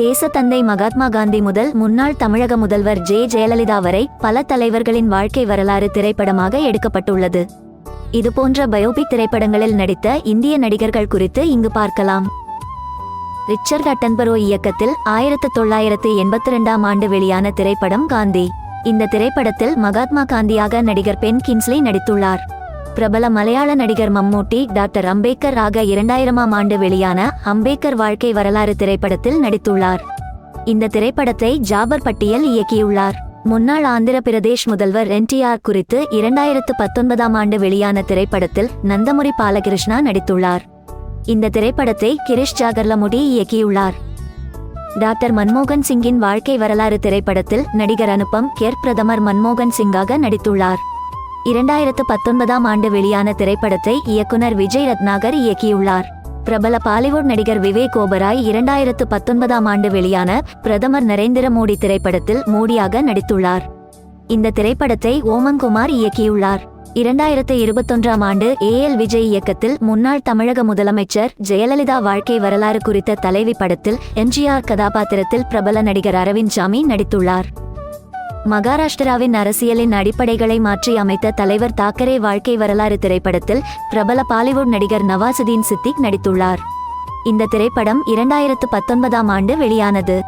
தேசத்தந்தை மகாத்மா காந்தி முதல் முன்னாள் தமிழக முதல்வர் ஜெ. ஜெயலலிதா வரை பல தலைவர்களின் வாழ்க்கை வரலாறு திரைப்படமாக எடுக்கப்பட்டுள்ளது. இதுபோன்ற பயோபிக் திரைப்படங்களில் நடித்த இந்திய நடிகர்கள் குறித்து இங்கு பார்க்கலாம். ரிச்சர்ட் அட்டன்பரோ இயக்கத்தில் ஆயிரத்து தொள்ளாயிரத்து எண்பத்தி ரெண்டாம் ஆண்டு வெளியான திரைப்படம் காந்தி. இந்த திரைப்படத்தில் மகாத்மா காந்தியாக நடிகர் பென் கின்ஸ்லி நடித்துள்ளார். பிரபல மலையாள நடிகர் மம்மூட்டி டாக்டர் அம்பேத்கர் ஆக இரண்டாயிரமாம் ஆண்டு வெளியான அம்பேத்கர் வாழ்க்கை வரலாறு திரைப்படத்தில் நடித்துள்ளார். இந்த திரைப்படத்தை ஜாபர் பட்டியல் இயக்கியுள்ளார். முன்னாள் ஆந்திர பிரதேஷ் முதல்வர் என்டிஆர் குறித்து இரண்டாயிரத்து பத்தொன்பதாம் ஆண்டு வெளியான திரைப்படத்தில் நந்தமுரி பாலகிருஷ்ணா நடித்துள்ளார். இந்த திரைப்படத்தை கிரிஷ் ஜாகர்லமுடி இயக்கியுள்ளார். டாக்டர் மன்மோகன் சிங்கின் வாழ்க்கை வரலாறு திரைப்படத்தில் நடிகர் அனுப்பம் கேர் பிரதமர் மன்மோகன் சிங்காக நடித்துள்ளார். இரண்டாயிரத்து பத்தொன்பதாம் ஆண்டு வெளியான திரைப்படத்தை இயக்குனர் விஜய் ரத்னாகர் இயக்கியுள்ளார். பிரபல பாலிவுட் நடிகர் விவேக் ஓபராய் இரண்டாயிரத்து பத்தொன்பதாம் ஆண்டு வெளியான பிரதமர் நரேந்திர மோடி திரைப்படத்தில் மோடியாக நடித்துள்ளார். இந்த திரைப்படத்தை ஓமங்குமார் இயக்கியுள்ளார். இரண்டாயிரத்து இருபத்தொன்றாம் ஆண்டு ஏ எல் விஜய் இயக்கத்தில் முன்னாள் தமிழக முதலமைச்சர் ஜெயலலிதா வாழ்க்கை வரலாறு குறித்த தலைவி படத்தில் எம்ஜிஆர் கதாபாத்திரத்தில் பிரபல நடிகர் அரவிந்த் சாமி நடித்துள்ளார். மகாராஷ்டிராவின் அரசியலின் அடிப்படைகளை மாற்றி அமைத்த தலைவர் தாக்கரே வாழ்க்கை வரலாறு திரைப்படத்தில் பிரபல பாலிவுட் நடிகர் நவாசுதீன் சித்திக் நடித்துள்ளார். இந்த திரைப்படம் இரண்டாயிரத்து பத்தொன்பதாம் ஆண்டு வெளியானது.